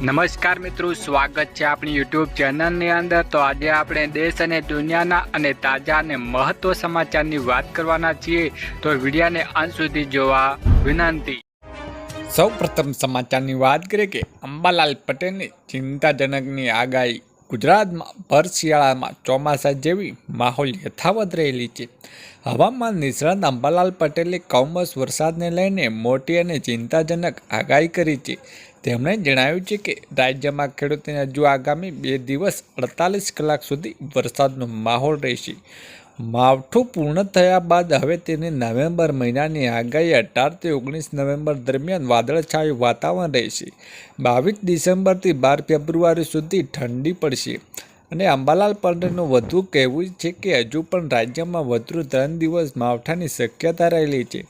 નમસ્કાર મિત્રો, સ્વાગત છે આપણી યુટ્યુબ ચેનલની અંદર. તો આજે આપણે દેશ અને દુનિયાના અને તાજા અને મહત્વ સમાચારની વાત કરવાના છીએ. તો વિડીયાને અંત સુધી જોવા વિનંતી. સૌ પ્રથમ સમાચારની વાત કરીએ કે અંબાલાલ પટેલની ચિંતાજનકની આગાહી ગુજરાતમાં ભર શિયાળામાં ચોમાસા જેવી માહોલ યથાવત રહેલી છે. હવામાન નિષ્ણાત અંબાલાલ પટેલે કૌમસ વરસાદને લઈને મોટી અને ચિંતાજનક આગાહી કરી છે. તેમણે જણાવ્યું છે કે રાજ્યમાં ખેડૂતોને હજુ આગામી બે દિવસ અડતાલીસ કલાક સુધી વરસાદનો માહોલ રહેશે. માવઠું પૂર્ણ થયા બાદ હવે તેની નવેમ્બર મહિનાની આગાહી અઢારથી ઓગણીસ નવેમ્બર દરમિયાન વાદળછાયું વાતાવરણ રહેશે. બાવીસ ડિસેમ્બરથી બાર ફેબ્રુઆરી સુધી ઠંડી પડશે. અને અંબાલાલ પટેલનું વધુ કહેવું છે કે હજુ પણ રાજ્યમાં વધુ ત્રણ દિવસ માવઠાની શક્યતા રહેલી છે.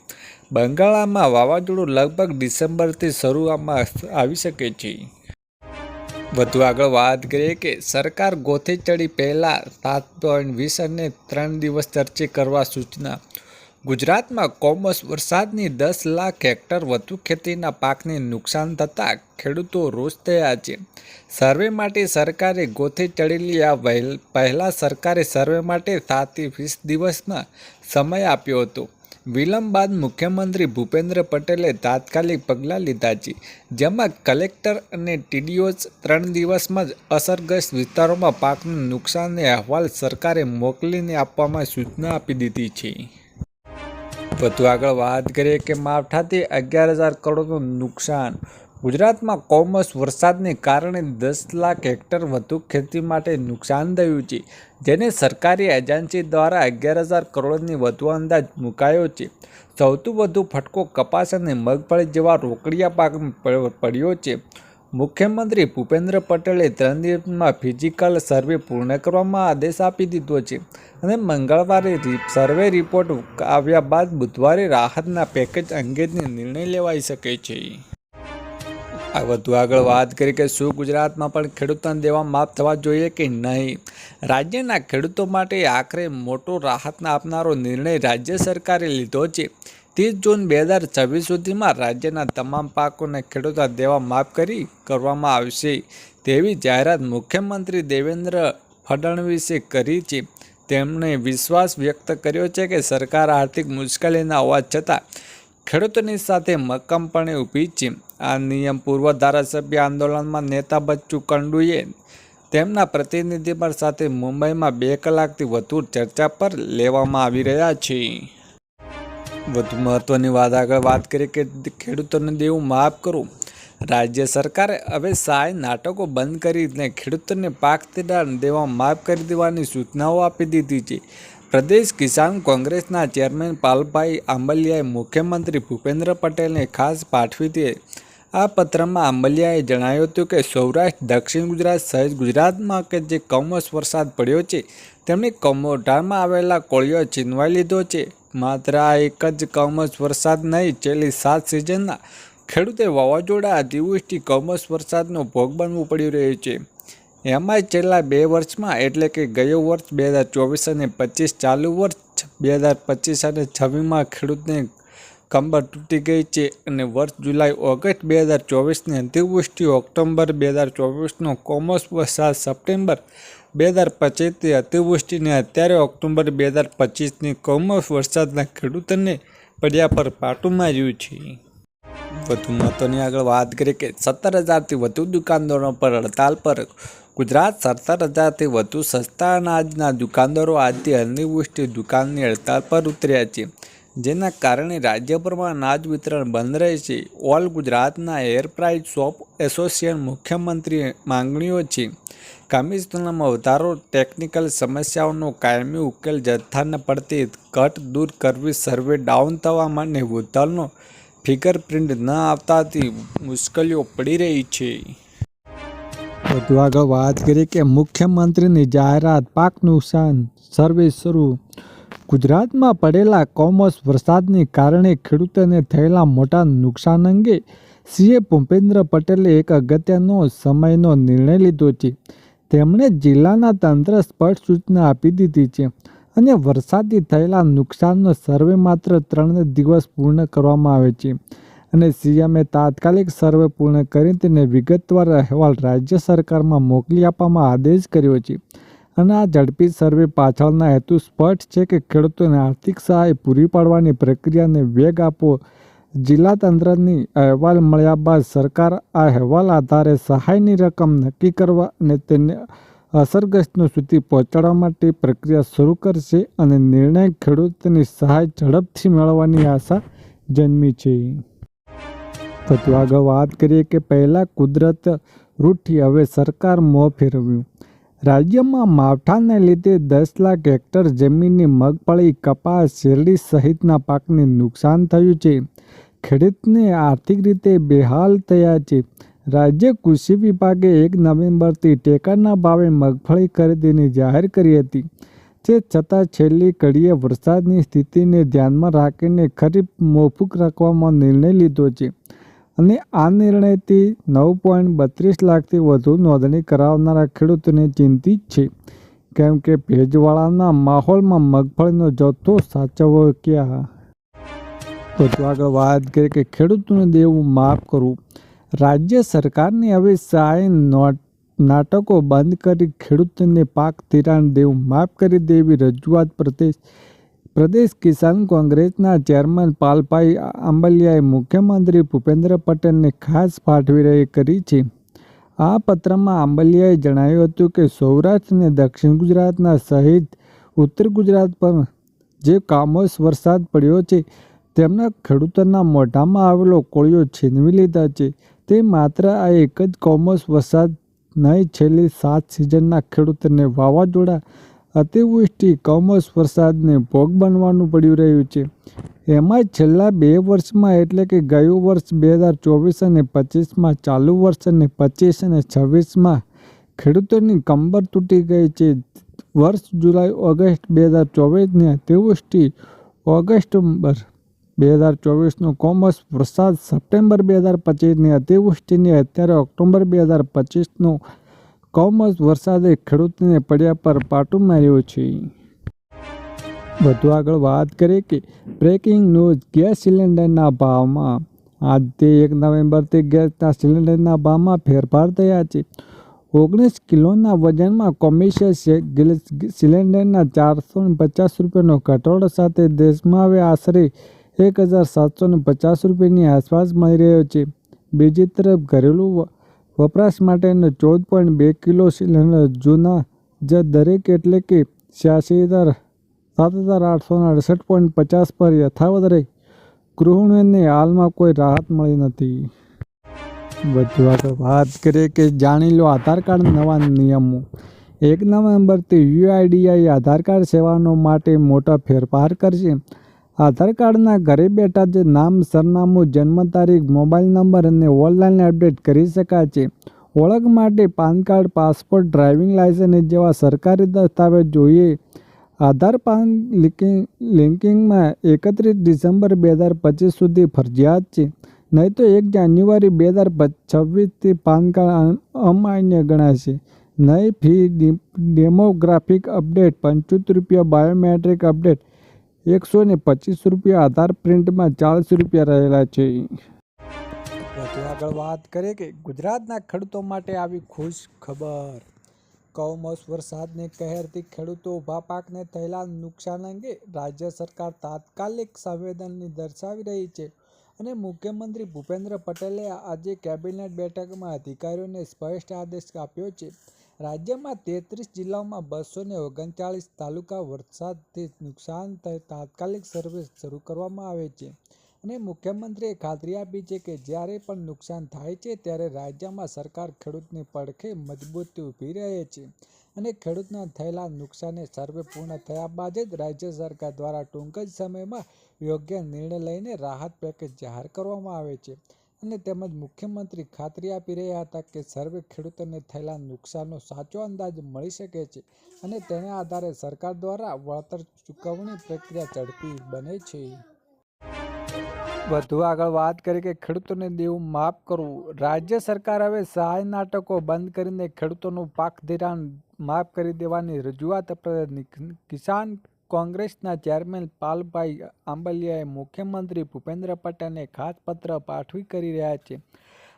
બંગાળામાં વાવાઝોડું લગભગ ડિસેમ્બરથી શરૂઆતમાં આવી શકે છે. વધુ આગળ વાત કરીએ કે સરકાર ગોથે ચડી પહેલાં સાત પોઈન્ટ વીસ અને ત્રણ દિવસ ચર્ચે કરવા સૂચના ગુજરાતમાં કોમોસ વરસાદની દસ લાખ હેક્ટર વધુ ખેતીના પાકને નુકસાન થતાં ખેડૂતો રોષ થયા છે. સર્વે માટે સરકારે ગોથી ચડેલી આ પહેલા સરકારે સર્વે માટે સાતથી વીસ દિવસમાં સમય આપ્યો હતો. વિલંબ બાદ મુખ્યમંત્રી ભૂપેન્દ્ર પટેલે તાત્કાલિક પગલાં લીધા છે, જેમાં કલેક્ટર અને ટીડીઓસ ત્રણ દિવસમાં જ અસરગ્રસ્ત વિસ્તારોમાં પાકનું નુકસાનને અહેવાલ સરકારે મોકલીને આપવામાં સૂચના આપી દીધી છે. વધુ આગળ વાત કરીએ કે માવઠાથી અગિયાર હજાર કરોડનું નુકસાન. ગુજરાતમાં કોમર્સ વરસાદને કારણે દસ લાખ હેક્ટર વધુ ખેતી માટે નુકસાન થયું છે, જેને સરકારી એજન્સી દ્વારા અગિયાર હજાર કરોડની વધુ અંદાજ મુકાયો છે. સૌથી વધુ ફટકો કપાસ અને મગફળી જેવા રોકડિયા પાક પડ્યો છે. મુખ્યમંત્રી ભૂપેન્દ્ર પટેલે ત્રણ દિવસમાં ફિઝિકલ સર્વે પૂર્ણ કરવામાં આદેશ આપી દીધો છે અને મંગળવારે સર્વે રિપોર્ટ આવ્યા બાદ બુધવારે રાહતના પેકેજ અંગેની નિર્ણય લેવાઈ શકે છે. આ વધુ આગળ વાત કરી કે શું ગુજરાતમાં પણ ખેડૂતોને દેવા માફ થવા જોઈએ કે નહીં? રાજ્યના ખેડૂતો માટે આખરે મોટો રાહતના આપનારો નિર્ણય રાજ્ય સરકારે લીધો છે. ત્રીસ જૂન બે હજાર છવ્વીસ સુધીમાં રાજ્યના તમામ પાકોને ખેડૂતો દેવા માફ કરી કરવામાં આવશે. તેવી જાહેરાત મુખ્યમંત્રી દેવેન્દ્ર ફડણવીસે કરી છે. તેમણે વિશ્વાસ વ્યક્ત કર્યો છે કે સરકાર આર્થિક મુશ્કેલીના હોવા છતાં ખેડૂતોની સાથે મક્કમપણે ઊભી છે. આ નિયમ પૂર્વ ધારાસભ્ય આંદોલનમાં નેતા બચ્ચુ કંડુએ તેમના પ્રતિનિધિમંડળ સાથે મુંબઈમાં બે કલાકથી વધુ ચર્ચા પર લેવામાં આવી રહ્યા છે. વધુ મહત્ત્વની વાત આગળ વાત કરીએ કે ખેડૂતોને દેવું માફ કરવું રાજ્ય સરકારે હવે સહાય નાટકો બંધ કરીને ખેડૂતોને પાક ધિરાણ દેવા માફ કરી દેવાની સૂચનાઓ આપી દીધી છે. પ્રદેશ કિસાન કોંગ્રેસના ચેરમેન પાલભાઈ આંબલિયાએ મુખ્યમંત્રી ભૂપેન્દ્ર પટેલને ખાસ પાઠવી હતી. આ પત્રમાં આંબલિયાએ જણાવ્યું હતું કે સૌરાષ્ટ્ર, દક્ષિણ ગુજરાત સહિત ગુજરાતમાં કે જે કમોસ વરસાદ પડ્યો છે, તેમણે કમોઢામાં આવેલા કોળીઓ છીનવાઈ લીધો છે. માત્ર આ એક જ કમોસ વરસાદ નહીં, છેલ્લી સાત સિઝનના ખેડૂતે વાવાઝોડા અતિવૃષ્ટિ કમોસ વરસાદનો ભોગ બનવું પડી રહ્યું છે. એમાંય છેલ્લા બે વર્ષમાં, એટલે કે ગયો વર્ષ બે હજાર ચોવીસ અને પચીસ, ચાલુ વર્ષ બે હજાર પચીસ અને છવ્વીસમાં ખેડૂતને કંબર તૂટી ગઈ છે અને વર્ષ જુલાઈ, ઓગસ્ટ બે હજાર ચોવીસની અતિવૃષ્ટિ ઓક્ટોબર બે હજાર ચોવીસનો કોમર્સ વરસાદ સપ્ટેમ્બર બે હજાર પચીસથી અતિવૃષ્ટિને અત્યારે ઓક્ટોબર બે હજાર પચીસની કોમોસ વરસાદના ખેડૂતોને પડ્યા પર પાટું માર્યું છે. વધુ મહત્વની આગળ વાત કરીએ કે સત્તર હજારથી વધુ દુકાનદારો પર હડતાલ પર ગુજરાત સત્તર હજારથી વધુ સસ્તા અનાજના દુકાનદારો આજથી અનિવૃષ્ટિ દુકાનની હડતાલ પર ઉતર્યા છે. જેના કારણે રાજ્યભરમાં અનાજ વિતરણ બંધ રહેશે ઓલ ગુજરાતના એર પ્રાઇસ શોપ એસોસિએશન મુખ્યમંત્રી માંગણીઓ છે. કમિશનરમાં વધારો ટેકનિકલ સમસ્યાઓનો કાયમી ઉકેલ જથ્થાને પડતી ઘટ દૂર કરવી સર્વે ડાઉન થવા માટે હોટલનો ફિગર પ્રિન્ટ ન આવતાથી મુશ્કેલીઓ પડી રહી છે. વધુ આગળ વાત કરીએ કે મુખ્યમંત્રીની જાહેરાત પાક નુકસાન સર્વે શરૂ. ગુજરાતમાં પડેલા કોમર્સ વરસાદને કારણે ખેડૂતોને થયેલા મોટા નુકસાન અંગે સીએ ભૂપેન્દ્ર પટેલે એક અગત્યનો સમયનો નિર્ણય લીધો છે. તેમણે જિલ્લાના તંત્ર સ્પષ્ટ સૂચના આપી દીધી છે અને વરસાદથી થયેલા નુકસાનનો સર્વે માત્ર ત્રણ દિવસ પૂર્ણ કરવામાં આવે છે અને સીએમએ તાત્કાલિક સર્વે પૂર્ણ કરી તેને વિગતવાર અહેવાલ રાજ્ય સરકારમાં મોકલી આપવામાં આદેશ કર્યો છે. અને આ ઝડપી સર્વે પાછળના હેતુ સ્પષ્ટ છે કે ખેડૂતોને આર્થિક સહાય પૂરી પાડવાની પ્રક્રિયાને વેગ આપવો જિલ્લા તંત્રની અહેવાલ મળ્યા બાદ સરકાર આ અહેવાલ આધારે સહાયની રકમ નક્કી કરવા અને તેને અસરગ્રસ્તો સુધી પહોંચાડવા માટે પ્રક્રિયા શરૂ કરશે અને નિર્ણય ખેડૂતની સહાય ઝડપથી મેળવવાની આશા જન્મી છે. તો આગળ વાત કરીએ કે પહેલાં કુદરત રૂઠી હવે સરકાર મોં ફેરવ્યું. રાજ્યમાં માવઠાને લીધે દસ લાખ હેક્ટર જમીનની મગફળી, કપાસ, શેરડી સહિતના પાકને નુકસાન થયું છે. ખેડૂતને આર્થિક રીતે બેહાલ થયા છે. રાજ્ય કૃષિ વિભાગે એક નવેમ્બરથી ટેકાના ભાવે મગફળી ખરીદીની જાહેર કરી હતી. તે છતાં છેલ્લી ઘડીએ વરસાદની સ્થિતિને ધ્યાનમાં રાખીને ખરીફ મોફુખ રાખવામાં નિર્ણય લીધો છે અને આ નિર્ણયથી નવ પોઈન્ટ બત્રીસ લાખથી વધુ નોંધણી કરાવનારા ખેડૂતોને ચિંતિત છે. કેમ કે ભેજવાળાના માહોલમાં મગફળીનો જથ્થો સાચવવો ક્યાં? તો આગળ વાત કરીએ કે ખેડૂતોને દેવું માફ કરવું, રાજ્ય સરકારની હવે સહાય નોટ, નાટકો બંધ કરી ખેડૂતોને પાક ધિરાણ દેવું માફ કરી દેવી રજૂઆત પ્રદેશ પ્રદેશ કિસાન કોંગ્રેસના ચેરમેન પાલભાઈ આંબલિયાએ મુખ્યમંત્રી ભૂપેન્દ્ર પટેલને ખાસ પાઠવી રહી કરી છે. આ પત્રમાં આંબલિયાએ જણાવ્યું હતું કે સૌરાષ્ટ્ર અને દક્ષિણ ગુજરાતના સહિત ઉત્તર ગુજરાત પર જે કામોસ વરસાદ પડ્યો છે તેમના ખેડૂતોના મોઢામાં આવેલો કોળિયો છીનવી લીધા છે. તે માત્ર આ એક જ કોમર્સ વરસાદ નહીં, છેલ્લી સાત સિઝનના ખેડૂતોને વાવાઝોડા અતિવૃષ્ટિ કોમર્સ વરસાદને ભોગ બનવાનું પડ્યું રહ્યું છે. એમાં છેલ્લા બે વર્ષમાં, એટલે કે ગયું વર્ષ બે હજાર ચોવીસ અને પચીસમાં, ચાલુ વર્ષ અને પચીસ અને છવ્વીસમાં ખેડૂતોની કંબર તૂટી ગઈ છે. વર્ષ જુલાઈ, ઓગસ્ટ બે હજાર ચોવીસની અતિવૃષ્ટિ ઓગસ્ટબર બે હજાર ચોવીસનો કોમર્સ વરસાદ સપ્ટેમ્બર બે હજાર પચીસની અતિવૃષ્ટિની અત્યારે ઓક્ટોબર બે હજાર પચીસનું કોમર્સ વરસાદે ખેડૂતને પડ્યા પર પાટું માર્યું છે. વધુ આગળ વાત કરીએ કે બ્રેકિંગ ન્યૂઝ ગેસ સિલિન્ડરના ભાવમાં. આજથી એક નવેમ્બરથી ગેસના સિલિન્ડરના ભાવમાં ફેરફાર થયા છે. ઓગણીસ કિલોના વજનમાં કોમિશિયસ સિલિન્ડરના ચારસો પચાસ રૂપિયાનો ઘટાડો સાથે દેશમાં હવે આશરે એક હજાર સાતસો પચાસ રૂપિયાની આસપાસ મળી રહ્યો છે. બીજી તરફ ઘરેલું વપરાશ માટેનો ચૌદ પોઈન્ટ બે કિલો સિલિન્ડર જૂના, જ દરેક એટલે કે છ્યાસી હજાર, સાત હજાર આઠસો અડસઠ પોઈન્ટ પચાસ પર યથાવત રહી. ગૃહિણીઓને હાલમાં કોઈ રાહત મળી નથી. વધુ આગળ વાત કરીએ કે જાણી લો આધાર કાર્ડ નવા નિયમો. એક નવેમ્બરથી યુઆઈડીઆઈ આધાર કાર્ડ સેવાનો માટે મોટા ફેરફાર કરશે. આધાર કાર્ડના ઘરે બેઠા જે નામ, સરનામું જન્મ તારીખ મોબાઈલ નંબર અને ઓનલાઈન અપડેટ કરી શકાય છે. ઓળખ માટે PAN card, passport, driving licence જેવા સરકારી દસ્તાવેજ જોઈએ. આધાર પાન લિંકિંગ, લિંકિંગમાં એકત્રીસ ડિસેમ્બર બે હજાર પચીસ સુધી ફરજિયાત છે. નહીં તો એક જાન્યુઆરી બે હજાર છવ્વીસથી પાન કાર્ડ અમાન્ય ગણાશે નહીં ફી ડેમોગ્રાફિક અપડેટ, પંચોતેર રૂપિયા બાયોમેટ્રિક અપડેટ એકસો ને પચીસ રૂપિયા આધાર પ્રિન્ટમાં ચાલીસ રૂપિયા રહેલા છે. વધુ આગળ વાત કરીએ કે ગુજરાતના ખેડૂતો માટે આવી ખુશ ખબર. કમોસ વરસાદને કહેરથી ખેડૂતો ઊભા પાકને થયેલા નુકસાન અંગે રાજ્ય સરકાર તાત્કાલિક સંવેદનની દર્શાવી રહી છે અને મુખ્યમંત્રી ભૂપેન્દ્ર પટેલે આજે કેબિનેટ બેઠકમાં અધિકારીઓને સ્પષ્ટ આદેશ આપ્યો છે. રાજ્યમાં તેત્રીસ જિલ્લાઓમાં બસો ને ઓગણચાળીસ તાલુકા વરસાદથી નુકસાન તાત્કાલિક સર્વે શરૂ કરવામાં આવે છે. અને મુખ્યમંત્રીએ ખાતરી આપી છે કે જ્યારે પણ નુકસાન થાય છે ત્યારે રાજ્યમાં સરકાર ખેડૂતની પડખે મજબૂતી ઊભી રહે છે. અને ખેડૂતના થયેલા નુકસાને સર્વે પૂર્ણ થયા બાદ જ રાજ્ય સરકાર દ્વારા ટૂંક જ સમયમાં યોગ્ય નિર્ણય લઈને રાહત પેકેજ જાહેર કરવામાં આવે છે. અને તેમજ મુખ્યમંત્રી ખાતરી આપી રહ્યા હતા કે સર્વે ખેડૂતોને થયેલા નુકસાનનો સાચો અંદાજ મળી શકે છે અને તેના આધારે સરકાર દ્વારા વળતર ચૂકવણી પ્રક્રિયા ઝડપી બને છે. વધુ આગળ વાત કરી કે ખેડૂતોને દેવું માફ કરવું. રાજ્ય સરકાર હવે સહાય નાટકો બંધ કરીને ખેડૂતોનું પાક ધિરાણ માફ કરી દેવાની રજૂઆત કિસાન કોંગ્રેસના ચેરમેન પાલભાઈ આંબલિયાએ મુખ્યમંત્રી ભૂપેન્દ્ર પટેલને ખાસ પત્ર પાઠવી કરી રહ્યા છે.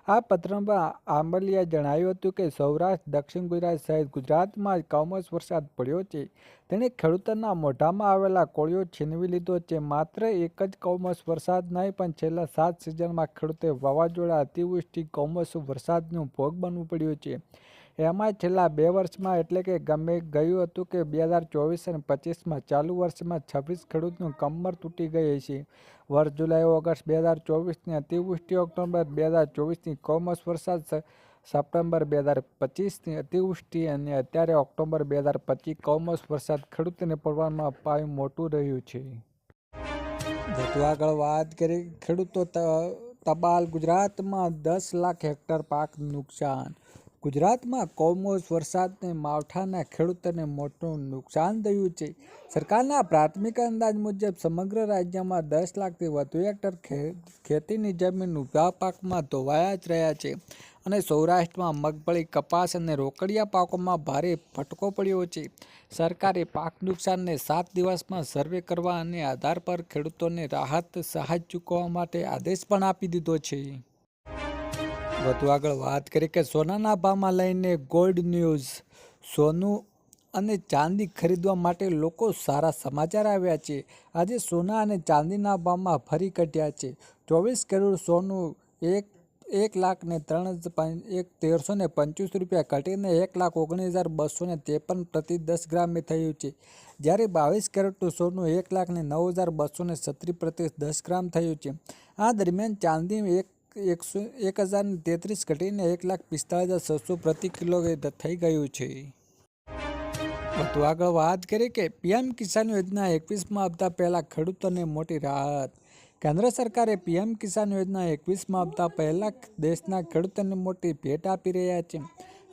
આ પત્રમાં આંબલિયાએ જણાવ્યું હતું કે સૌરાષ્ટ્ર, દક્ષિણ ગુજરાત સહિત ગુજરાતમાં કમોસ વરસાદ પડ્યો છે. તેણે ખેડૂતોના મોઢામાં આવેલા કોળિયો છીનવી લીધો છે. માત્ર એક જ કમોસ વરસાદ નહીં, પણ છેલ્લા સાત સિઝનમાં ખેડૂતે વાવાઝોડા અતિવૃષ્ટિ કમોસ વરસાદનું ભોગ બનવું પડ્યું છે. એમાં છેલ્લા બે વર્ષમાં એટલે કે ગમે ગયું હતું કે બે હજાર ચોવીસ અને પચીસમાં ચાલુ વર્ષમાં છવ્વીસ ખેડૂતનું કમર તૂટી ગઈ છે વર્ષ જુલાઈ, ઓગસ્ટ બે હજાર ચોવીસની અતિવૃષ્ટિ, ઓક્ટોબર બે હજાર ચોવીસની કોમર્સ વરસાદ સપ્ટેમ્બર બે હજાર પચીસની અતિવૃષ્ટિ અને અત્યારે ઓક્ટોબર બે હજાર પચીસ કમોસમી વરસાદ ખેડૂતોને પડવામાં પાયું મોટું રહ્યું છે. આગળ વાત કરી ખેડૂતો તબાલ ગુજરાતમાં દસ લાખ હેક્ટર પાક નુકસાન. ગુજરાતમાં કોમોસ વરસાદને માવઠાના ખેડૂતોને મોટું નુકસાન થયું છે. સરકારના પ્રાથમિક અંદાજ મુજબ સમગ્ર રાજ્યમાં દસ લાખથી વધુ હેક્ટર ખેતીની જમીન ઊભા પાકમાં ધોવાયા જ રહ્યા છે અને સૌરાષ્ટ્રમાં મગફળી, કપાસ અને રોકડિયા પાકોમાં ભારે ફટકો પડ્યો છે. સરકારે પાક નુકસાનને સાત દિવસમાં સર્વે કરવા અને આધાર પર ખેડૂતોને રાહત, સહાય ચૂકવવા માટે આદેશ પણ આપી દીધો છે. વધુ આગળ વાત કરી કે સોનાના ભાવમાં લઈને ગોલ્ડ ન્યૂઝ સોનું અને ચાંદી ખરીદવા માટે લોકો સારા સમાચાર આવ્યા છે. આજે સોના અને ચાંદીના ભાવમાં ફરી ઘટ્યા છે. ચોવીસ કરોડ સોનું એક એક લાખ ને ત્રણ એક તેરસો ને પંચોતેર રૂપિયા ઘટીને એક લાખ ઓગણીસ હજાર બસો ને ત્રેપન પ્રતિ દસ ગ્રામે થયું છે. જ્યારે બાવીસ કેરેટનું સોનું એક લાખ ને નવ હજાર બસો ને છત્રીસ પ્રતિ દસ ગ્રામ થયું છે. આ દરમિયાન ચાંદી એક એકસો એક હજાર તેત્રીસ ઘટીને એક લાખ પિસ્તાળીસ હજાર છસો પ્રતિ કિલો થઈ ગયું છે. તો આગળ વાત કરીએ કે પીએમ કિસાન યોજના એકવીસમાં આપતા પહેલાં ખેડૂતોને મોટી રાહત. કેન્દ્ર સરકારે પીએમ કિસાન યોજના એકવીસમાં આપતા પહેલાં દેશના ખેડૂતોને મોટી ભેટ આપી રહ્યા છે.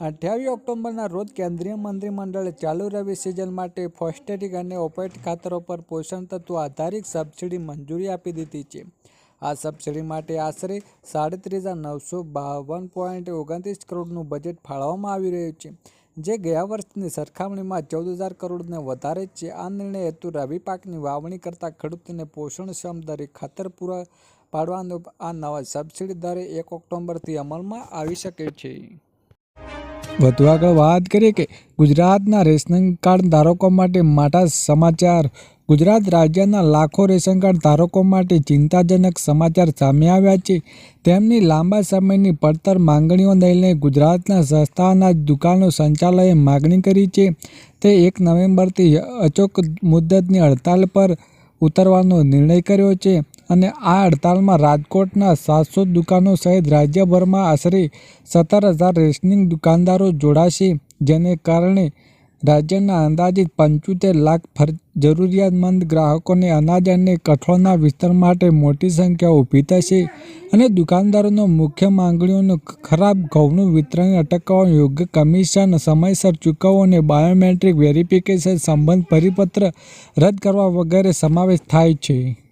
અઠ્યાવીસ ઓક્ટોબરના રોજ કેન્દ્રીય મંત્રીમંડળે ચાલુ રવિ સિઝન માટે ફોસ્ટેટિક અને ઓપેટ ખાતરો પર પોષણ તત્વો આધારિત સબસિડી મંજૂરી આપી દીધી છે. આ સબસિડી માટે આશરે સાડત્રીસ હજાર નવસો બાવન પોઈન્ટ ઓગણત્રીસ કરોડનું બજેટ ફાળવવામાં આવી રહ્યું છે, જે ગયા વર્ષની સરખામણીમાં ચૌદ હજાર કરોડને વધારે છે. આ નિર્ણય હેતુ રવિ પાકની વાવણી કરતા ખેડૂતોને પોષણક્ષમ દરે ખાતર પૂરા પાડવાનો આ નવા સબસિડી દરે એક ઓક્ટોબરથી અમલમાં આવી શકે છે. વધુ આગળ વાત કરીએ કે ગુજરાતના રેશનિંગ કાર્ડ ધારકો માટે માટા સમાચાર ગુજરાત રાજ્યના લાખો રેશન કાર્ડ ધારકો માટે ચિંતાજનક સમાચાર સામે આવ્યા છે. તેમની લાંબા સમયની પડતર માંગણીઓ લઈને ગુજરાતના સસ્તા અનાજ દુકાનો સંચાલયે માગણી કરી છે. તે એક નવેમ્બરથી અચોક મુદ્દતની હડતાલ પર ઉતરવાનો નિર્ણય કર્યો છે અને આ હડતાલમાં રાજકોટના સાતસો દુકાનો સહિત રાજ્યભરમાં આશરે સત્તર હજાર રેશનિંગ દુકાનદારો જોડાશે, જેને કારણે રાજ્યના અંદાજિત પંચોતેર લાખ ફર, જરૂરિયાતમંદ ગ્રાહકોને અનાજ અને કઠોળના વિસ્તાર માટે મોટી સંખ્યા ઊભી થશે અને દુકાનદારોનો મુખ્ય માંગણીઓનું ખરાબ ઘઉંનું વિતરણ અટકાવવા યોગ્ય કમિશન, સમયસર ચૂકવવો અને બાયોમેટ્રિક વેરિફિકેશન સંબંધ પરિપત્ર રદ કરવા વગેરે સમાવેશ થાય છે.